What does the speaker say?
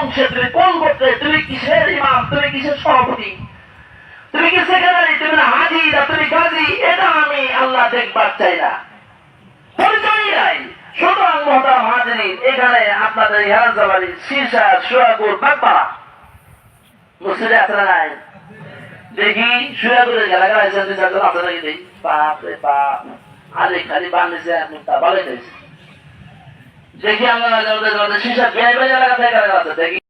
কোন তুমি কোন গোত্রে তুমি কিসের ইমাম? তুমি কিসের সভাপতি? তুমি কি সেক্রেটারি? তুমি না হাজি না তুমি গাজী? এটা আমি আল্লাহ দেখবার চাই না। পরিচয় নাই। সুতরাং এখানে আপনাদের সুয়াগুর বাগপাড়া আছে না নাই? দেখি সুয়াগুরের গেলা গেলা এসে দুই চারজন আছে নাকি? দেখি বাপ। বাপ আরে খালি মুক্তা, ভালোই হয়েছে। দেখি আমরা শীর্ষা বেড়ে বেড়ে আছে দেখি।